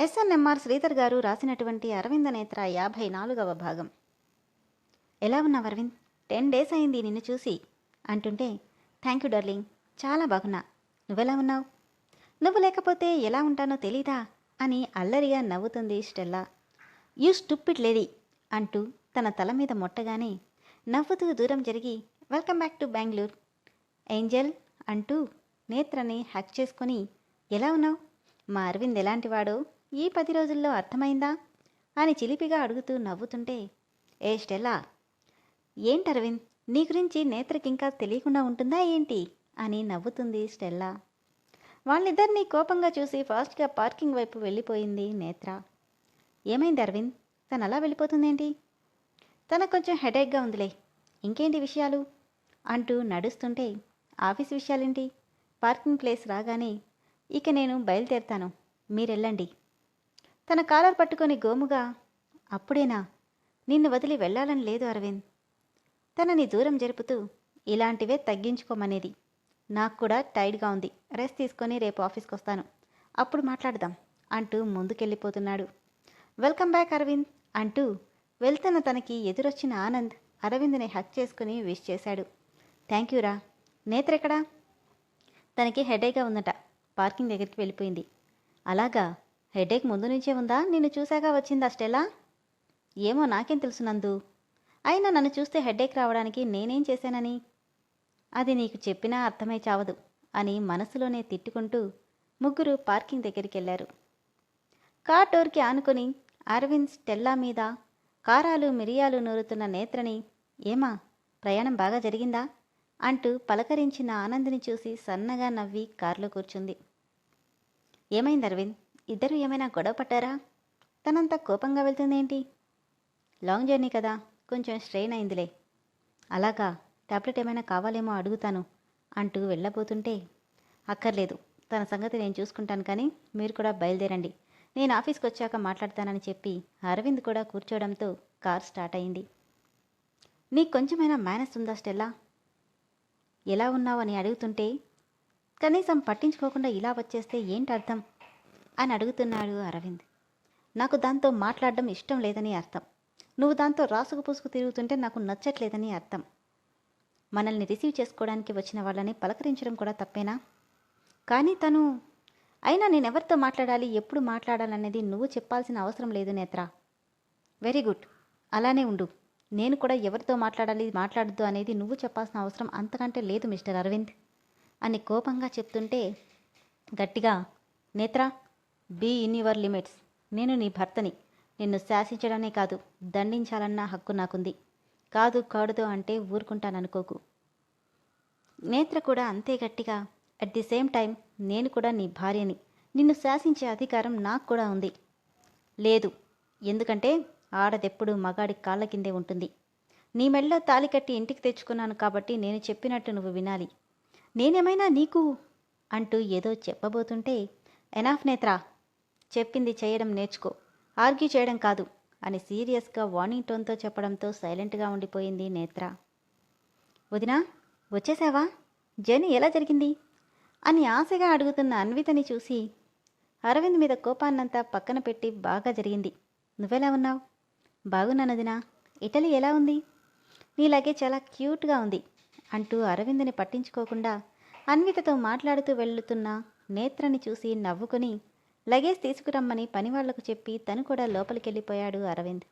SNMR Sridhar గారు రాసినటువంటి అరవింద నేత్ర యాభై నాలుగవ భాగం. ఎలా ఉన్నావు అరవింద్? టెన్ డేస్ అయింది నిన్ను చూసి. అంటుంటే థ్యాంక్ యూ డార్లింగ్ చాలా బాగున్నా. నువ్వెలా ఉన్నావు? నువ్వు లేకపోతే ఎలా ఉంటానో తెలీదా? అని అల్లరిగా నవ్వుతుంది స్టెల్లా. యూ స్టూపిడ్ లేడీ అంటూ తన తల మీద మొట్టగానే నవ్వుతూ దూరం జరిగి welcome back to Bengaluru. Angel అంటూ నేత్రని హ్యాక్ చేసుకొని ఎలా ఉన్నావు? మా అరవింద్ ఎలాంటివాడో? ఈ పది రోజుల్లో అర్థమైందా? అని చిలిపిగా అడుగుతూ నవ్వుతుంటే ఏ స్టెల్లా ఏంటి అరవింద్? నీ గురించి నేత్రకింకా తెలియకుండా ఉంటుందా ఏంటి? అని నవ్వుతుంది స్టెల్లా. వాళ్ళిద్దరినీ కోపంగా చూసి ఫాస్ట్గా పార్కింగ్ వైపు వెళ్ళిపోయింది నేత్ర. ఏమైంది అరవింద్? తను అలా వెళ్ళిపోతుందేంటి? తనకు కొంచెం హెడేక్గా ఉందిలే. ఇంకేంటి విషయాలు? అంటూ నడుస్తుంటే ఆఫీస్ విషయాలేంటి? పార్కింగ్ ప్లేస్ రాగానే ఇక నేను బయలుదేరుతాను. మీరెళ్ళండి తన కాలర్ పట్టుకొని గోముగా అప్పుడేనా? నిన్ను వదిలి వెళ్ళాలని లేదు అరవింద్. తనని దూరం జరుపుతూ ఇలాంటివే తగ్గించుకోమనేది. నాకు కూడా టైర్డ్గా ఉంది. రెస్ట్ తీసుకొని రేపు ఆఫీస్కి వస్తాను అప్పుడు మాట్లాడదాం అంటూ ముందుకెళ్ళిపోతున్నాడు. వెల్కమ్ బ్యాక్ అరవింద్ అంటూ వెళ్తున్న తనకి ఎదురొచ్చిన ఆనంద్ అరవింద్ని హక్ చేసుకుని విష్ చేశాడు. థ్యాంక్ యూరా నేత్రెక్కడా తనకి హెడేగా ఉందట. పార్కింగ్ దగ్గరికి వెళ్ళిపోయింది. అలాగా. హెడేక్ ముందు నుంచే ఉందా? నిన్ను చూశాక వచ్చిందా స్టెలా? ఏమో నాకేం తెలుసు నందు. అయినా నన్ను చూస్తే హెడేక్ రావడానికి నేనేం చేశానని? అది నీకు చెప్పినా అర్థమై చావదు అని మనసులోనే తిట్టుకుంటూ ముగ్గురు పార్కింగ్ దగ్గరికి వెళ్ళారు కార్ డోర్కి ఆనుకొని అరవింద్ స్టెల్లా మీద కారాలు మిరియాలు నూరుతున్న నేత్రని ఏమా ప్రయాణం బాగా జరిగిందా? అంటూ పలకరించిన ఆనందిని చూసి సన్నగా నవ్వి కారులో కూర్చుంది. ఏమైంది అరవింద్? ఇద్దరు ఏమైనా గొడవ పట్టారా తనంత కోపంగా వెళ్తుందేంటి? లాంగ్ జర్నీ కదా కొంచెం స్ట్రెయిన్ అయిందిలే. అలాగా టాబ్లెట్ ఏమైనా కావాలేమో అడుగుతాను అంటూ వెళ్ళబోతుంటే అక్కర్లేదు తన సంగతి నేను చూసుకుంటాను కానీ మీరు కూడా బయలుదేరండి. నేను ఆఫీస్కి వచ్చాక మాట్లాడతానని చెప్పి అరవింద్ కూడా కూర్చోవడంతో కార్ స్టార్ట్ అయింది. నీకు కొంచెమైనా మేనస్ ఉందా స్టెల్లా? ఎలా ఉన్నావు అని అడుగుతుంటే కనీసం పట్టించుకోకుండా ఇలా వచ్చేస్తే ఏంటి అర్థం అని అడుగుతున్నాడు అరవింద్. నాకు దాంతో మాట్లాడడం ఇష్టం లేదని అర్థం. నువ్వు దాంతో రాసుకు పూసుకు తిరుగుతుంటే నాకు నచ్చట్లేదని అర్థం. మనల్ని రిసీవ్ చేసుకోవడానికి వచ్చిన వాళ్ళని పలకరించడం కూడా తప్పేనా? కానీ తను అయినా నేను ఎవరితో మాట్లాడాలి ఎప్పుడు మాట్లాడాలనేది నువ్వు చెప్పాల్సిన అవసరం లేదు నేత్ర. Very good. అలానే ఉండు. నేను కూడా ఎవరితో మాట్లాడాలి మాట్లాడద్దు అనేది నువ్వు చెప్పాల్సిన అవసరం అంతకంటే లేదు మిస్టర్ అరవింద్ అని కోపంగా చెప్తుంటే గట్టిగా నేత్ర బీ ఇన్ యువర్ లిమిట్స్ నేను నీ భర్తని. నిన్ను శాసించడమే కాదు దండించాలన్న హక్కు నాకుంది. కాదు కాడుదో అంటే ఊరుకుంటాననుకోకు. నేత్ర కూడా అంతే గట్టిగా అట్ ది సేమ్ టైం నేను కూడా నీ భార్యని. నిన్ను శాసించే అధికారం నాకు కూడా ఉంది. లేదు ఎందుకంటే ఆడదెప్పుడు మగాడి కాళ్ళ కిందే ఉంటుంది. నీ మెళ్ళలో తాలి కట్టి ఇంటికి తెచ్చుకున్నాను కాబట్టి నేను చెప్పినట్టు నువ్వు వినాలి. నేనేమైనా నీకు అంటూ ఏదో చెప్పబోతుంటే ఎనాఫ్ నేత్రా చెప్పింది చేయడం నేర్చుకో. ఆర్గ్యూ చేయడం కాదు. అని సీరియస్గా వార్నింగ్ టోన్తో చెప్పడంతో సైలెంట్గా ఉండిపోయింది నేత్ర. వదినా వచ్చేసావా? జర్నీ ఎలా జరిగింది? అని ఆశగా అడుగుతున్న అన్వితని చూసి అరవింద్ మీద కోపాన్నంతా పక్కన పెట్టి బాగా జరిగింది. నువ్వెలా ఉన్నావు? బాగున్నాను వదినా. ఇటలీ ఎలా ఉంది? నీలాగే చాలా క్యూట్గా ఉంది అంటూ అరవింద్ని పట్టించుకోకుండా అన్వితతో మాట్లాడుతూ వెళ్తున్న నేత్రని చూసి నవ్వుకొని లగేజ్ తీసుకురమ్మని పనివాళ్ళకు చెప్పి తను కూడా లోపలికెళ్ళిపోయాడు అరవింద్.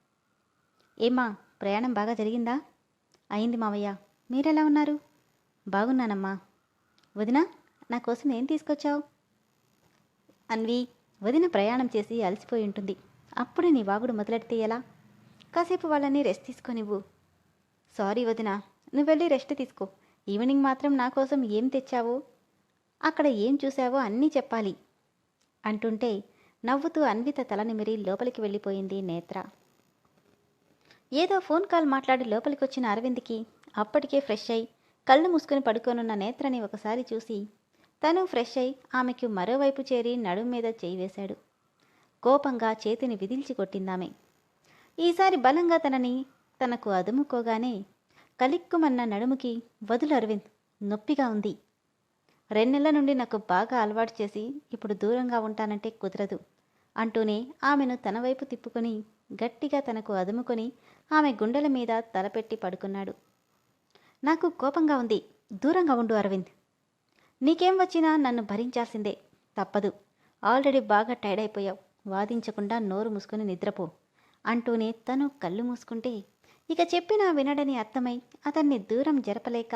ఏమ్మా ప్రయాణం బాగా జరిగిందా? అయింది మావయ్య. మీరెలా ఉన్నారు? బాగున్నానమ్మా. వదినా నా కోసం ఏం తీసుకొచ్చావు? అన్వి వదిన ప్రయాణం చేసి అలసిపోయి ఉంటుంది. అప్పుడే నీ వాగుడు మొదలెడితే ఎలా? కాసేపు వాళ్ళని రెస్ట్ తీసుకొనివ్వు. సారీ వదిన నువ్వు వెళ్ళి రెస్ట్ తీసుకో. ఈవినింగ్ మాత్రం నా కోసం ఏం తెచ్చావో? అక్కడ ఏం చూసావో అన్నీ చెప్పాలి. అంటుంటే నవ్వుతూ అన్విత తల నిమిరి లోపలికి వెళ్ళిపోయింది నేత్ర. ఏదో ఫోన్ కాల్ మాట్లాడి లోపలికి వచ్చిన అరవింద్కి అప్పటికే ఫ్రెష్ అయి కళ్ళు మూసుకుని పడుకోనున్న నేత్రని ఒకసారి చూసి తను ఫ్రెష్ అయి ఆమెకు మరోవైపు చేరి నడుం మీద చేయి వేశాడు. కోపంగా చేతిని విదిల్చి కొట్టిందామె. ఈసారి బలంగా తనని తనకు అదుముకోగానే కలిక్కుమన్న నడుముకి వదులు అరవింద్ నొప్పిగా ఉంది. రెండెళ్ళ నుండి నాకు బాగా అలవాటు చేసి ఇప్పుడు దూరంగా ఉంటానంటే కుదరదు అంటూనే ఆమెను తన వైపు తిప్పుకొని గట్టిగా తనకు అదుముకొని ఆమె గుండెల మీద తలపెట్టి పడుకున్నాడు. నాకు కోపంగా ఉంది. దూరంగా ఉండు అరవింద్. నీకేం వచ్చినా నన్ను భరించాల్సిందే. తప్పదు. ఆల్రెడీ బాగా టైర్డ్ అయిపోయావు. వాదించకుండా నోరు మూసుకుని నిద్రపో అంటూనే తను కళ్ళు మూసుకుంటే ఇక చెప్పినా వినడని అర్థమై అతన్ని దూరం జరపలేక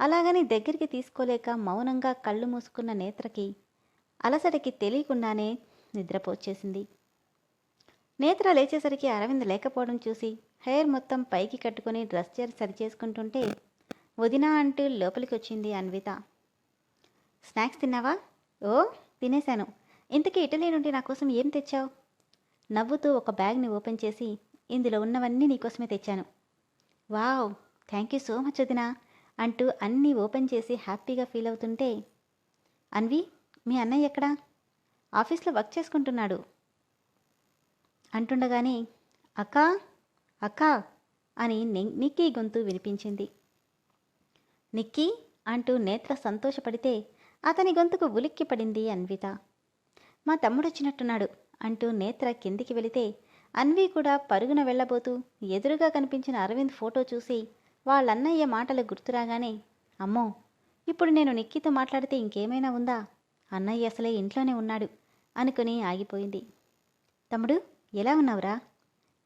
అలాగని దగ్గరికి తీసుకోలేక మౌనంగా కళ్ళు మూసుకున్న నేత్రకి అలసటకి తెలియకుండానే నిద్రపోచ్చేసింది. నేత్ర లేచేసరికి అరవింద్ లేకపోవడం చూసి హెయిర్ మొత్తం పైకి కట్టుకొని డ్రెస్ చీర సరిచేసుకుంటుంటే వదినా అంటూ లోపలికి వచ్చింది అన్విత. స్నాక్స్ తిన్నావా? ఓ తినేశాను. ఇంతకీ ఇటలీ నుండి నా కోసం ఏం తెచ్చావు? నవ్వుతూ ఒక బ్యాగ్ని ఓపెన్ చేసి ఇందులో ఉన్నవన్నీ నీకోసమే తెచ్చాను. Wow thank you so much వదినా. అంటూ అన్నీ ఓపెన్ చేసి హ్యాపీగా ఫీల్ అవుతుంటే అన్వి మీ అన్నయ్య ఎక్కడా? ఆఫీస్లో వర్క్ చేసుకుంటున్నాడు. అంటుండగానే అక్క అక్క అని నిక్కీ గొంతు వినిపించింది. నిక్కీ అంటూ నేత్ర సంతోషపడితే అతని గొంతుకు ఉలిక్కి పడింది అన్విత. మా తమ్ముడు వచ్చినట్టున్నాడు అంటూ నేత్ర కిందికి వెళితే అన్వి కూడా పరుగున వెళ్ళబోతూ ఎదురుగా కనిపించిన అరవింద్ ఫోటో చూసి వాళ్ళన్నయ్య మాటలు గుర్తురాగానే అమ్మో ఇప్పుడు నేను నిక్కితో మాట్లాడితే ఇంకేమైనా ఉందా? అన్నయ్య అసలే ఇంట్లోనే ఉన్నాడు అనుకుని ఆగిపోయింది. తమ్ముడు ఎలా ఉన్నావురా?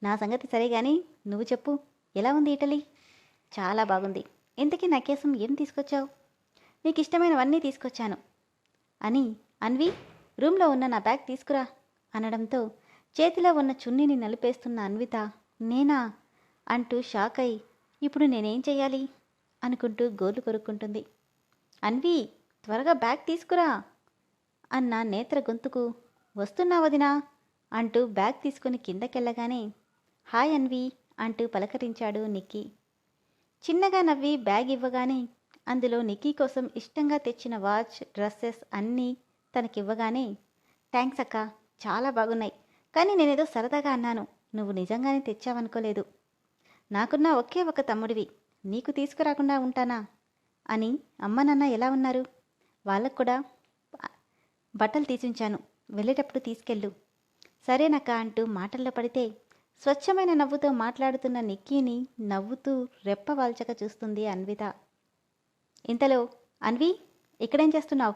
నా సంగతి సరే కానీ నువ్వు చెప్పు ఎలా ఉంది ఇటలీ? చాలా బాగుంది. ఇంతకీ నా కేసం ఏం తీసుకొచ్చావు? నీకు ఇష్టమైనవన్నీ తీసుకొచ్చాను. అని అన్వి రూమ్లో ఉన్న నా బ్యాగ్ తీసుకురా అనడంతో చేతిలో ఉన్న చున్నీని నలిపేస్తున్న అన్విత నేనా? అంటూ షాక్ అయి ఇప్పుడు నేనేం చేయాలి? అనుకుంటూ గోర్లు కొరుక్కుంటుంది. అన్వి త్వరగా బ్యాగ్ తీసుకురా అన్న నేత్ర గొంతుకు. వస్తున్నా వదినా అంటూ బ్యాగ్ తీసుకుని కిందకెళ్ళగానే. హాయ్ అన్వి అంటూ పలకరించాడు నిక్కీ. చిన్నగా నవ్వి బ్యాగ్ ఇవ్వగానే అందులో నిక్కీ కోసం ఇష్టంగా తెచ్చిన వాచ్ డ్రెస్సెస్ అన్నీ తనకివ్వగానే థ్యాంక్స్ అక్క చాలా బాగున్నాయి. కానీ నేనేదో సరదాగా అన్నాను. నువ్వు నిజంగానే తెచ్చావనుకోలేదు. నాకున్న ఒకే ఒక తమ్ముడివి. నీకు తీసుకురాకుండా ఉంటానా? అని అమ్మ నాన్న ఎలా ఉన్నారు? వాళ్ళకు కూడా బట్టలు తీసించాను. వెళ్ళేటప్పుడు తీసుకెళ్ళు. సరేనక్క అంటూ మాటల్లో పడితే స్వచ్ఛమైన నవ్వుతో మాట్లాడుతున్న నిక్కీని నవ్వుతూ రెప్పవాల్చక చూస్తుంది అన్విత. ఇంతలో అన్వి ఇక్కడేం చేస్తున్నావు?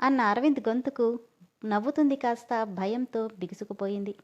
అన్న అరవింద్ గొంతుకు నవ్వుతుంది కాస్త భయంతో బిగుసుకుపోయింది.